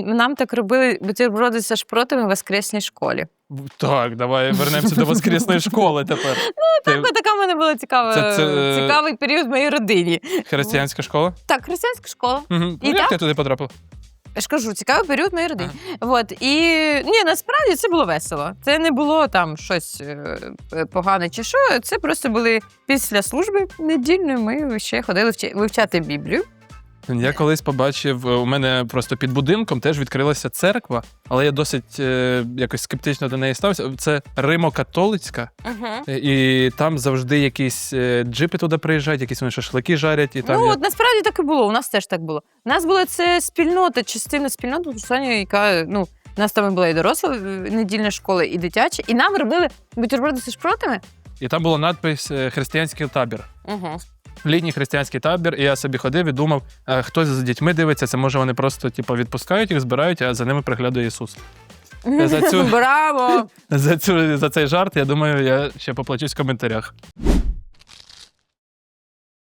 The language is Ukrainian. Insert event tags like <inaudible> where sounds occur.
Нам так робили бутерброди зі шпротами в воскресній школі. Так, давай вернемося до воскресної школи тепер. <laughs> Ти- Ну, така в мене була цікава, Це- це, е, цікавий період в моїй родині. Християнська школа? Так, християнська школа. Угу. І як так? ти туди потрапив? Я ж кажу, цікавий період в моїй родині. От і ні, насправді це було весело. Це не було там щось е, е, погане чи що. Це просто були після служби недільної. Ми ще ходили вчи- вивчати Біблію. Я колись побачив, е, у мене просто під будинком теж відкрилася церква, але я досить е, якось скептично до неї ставився. Це Римо-католицька, е, і там завжди якісь е, джипи туди приїжджають, якісь вони шашлики жарять, і там ну є- от насправді так і було. У нас теж так було. У нас була це спільнота, частина спільноти, яка ну. У нас там і була і доросла е, недільна школа, і дитяча, і нам робили бутерброди зі шпротами. і там було надпис е, Християнський табір. Угу. Літній християнський табір, і я собі ходив і думав, хтось за дітьми дивиться, це може вони просто типу, відпускають їх, збирають, а за ними приглядає Ісус. За <laughs> цю- Браво! <laughs> За, цю, за цей жарт, я думаю, я ще поплачусь в коментарях.